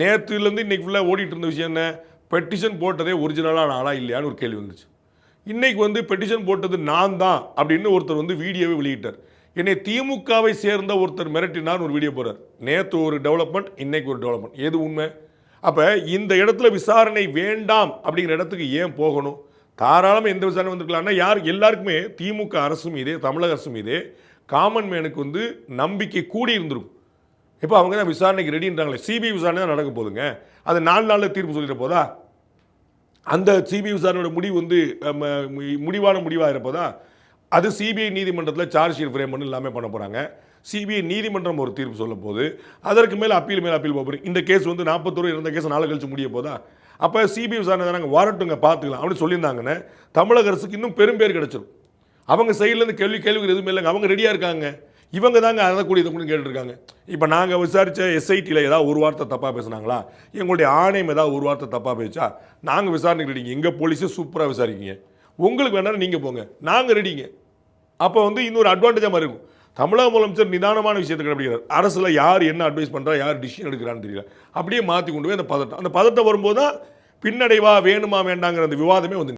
நேற்றுலேருந்து இன்றைக்கி ஃபுல்லாக ஓடிட்டு இருந்த விஷயம் என்ன? பெட்டிஷன் போட்டதே ஒரிஜினலான ஆளா இல்லையான்னு ஒரு கேள்வி வந்துச்சு. இன்னைக்கு வந்து பெட்டிஷன் போட்டது நான் தான் அப்படின்னு ஒருத்தர் வந்து வீடியோவை வெளியிட்டார். என்னை திமுகவை சேர்ந்த ஒருத்தர் மிரட்டினார் ஒரு வீடியோ போகிறார் நேற்று ஒரு டெவலப்மெண்ட் இன்னைக்கு ஒரு டெவலப்மெண்ட் எது உண்மை? அப்போ இந்த இடத்துல விசாரணை வேண்டாம் அப்படிங்கிற இடத்துக்கு ஏன் போகணும்? தாராளமாக எந்த விசாரணை வந்திருக்கலாம்னா யார் எல்லாருக்குமே திமுக அரசு மீதே தமிழக அரசு மீதே காமன் மேனுக்கு வந்து நம்பிக்கை கூடி இருந்திருக்கும் இப்போ அவங்க தான் விசாரணைக்கு ரெடின்றாங்களே சிபிஐ விசாரணை தான் நடக்க போதுங்க அது நாலு நாளில் தீர்ப்பு சொல்லிட போதா? அந்த சிபிஐ விசாரணையோட முடிவு வந்து மு- முடிவான முடிவாக இருப்பதா அது சிபிஐ நீதிமன்றத்தில் சார்ஜ் ஷீட் ஃப்ரேம் பண்ணி எல்லாமே பண்ண போகிறாங்க சிபிஐ நீதிமன்றம் ஒரு தீர்ப்பு சொல்ல போகுது. அதற்கு மேலே அப்பீல் மேலே அப்பீல் போகிறோம் இந்த கேஸ் வந்து நாற்பத்தோரு இருந்த கேஸ் நாலு கழிச்சு முடிய போதா? அப்போ சிபிஐ விசாரணை தானே வாரட்டுங்க பார்த்துக்கலாம். அப்படின்னு சொல்லியிருந்தாங்கன்னு தமிழக அரசுக்கு இன்னும் பெரும் பேர் கிடைச்சிரும். அவங்க சைட்லேருந்து கேள்வி கேள்விகள் எதுவுமே இல்லைங்க. அவங்க ரெடியாக இருக்காங்க. இவங்க தாங்க அதை கூட இதை கூட கேட்டுருக்காங்க இப்போ நாங்கள் விசாரித்த எஸ்ஐடியில் ஏதாவது ஒரு வார்த்தை தப்பாக பேசுனாங்களா? எங்களுடைய ஆணையம் ஏதாவது ஒரு வார்த்தை தப்பாக பேசா நாங்கள் விசாரணை ரெடிங்க எங்கள் போலீஸே சூப்பராக விசாரிக்கீங்க. உங்களுக்கு வேணாலும் நீங்கள் போங்க. நாங்கள் ரெடிங்க அப்போ வந்து இன்னொரு அட்வான்டேஜாக மாதிரி இருக்கும். தமிழக முதலமைச்சர் நிதானமான விஷயத்தை கடைபிடிக்கிறார். அரசில் யார் என்ன அட்வைஸ் பண்ணுறா யார் டிசிஷன் எடுக்கிறான்னு தெரியல. அப்படியே மாற்றி கொண்டு போய் அந்த பதட்டம். அந்த பதட்டம் வரும்போது தான் பின்னடைவா வேணுமா வேண்டாங்கிற அந்த விவாதமே வந்து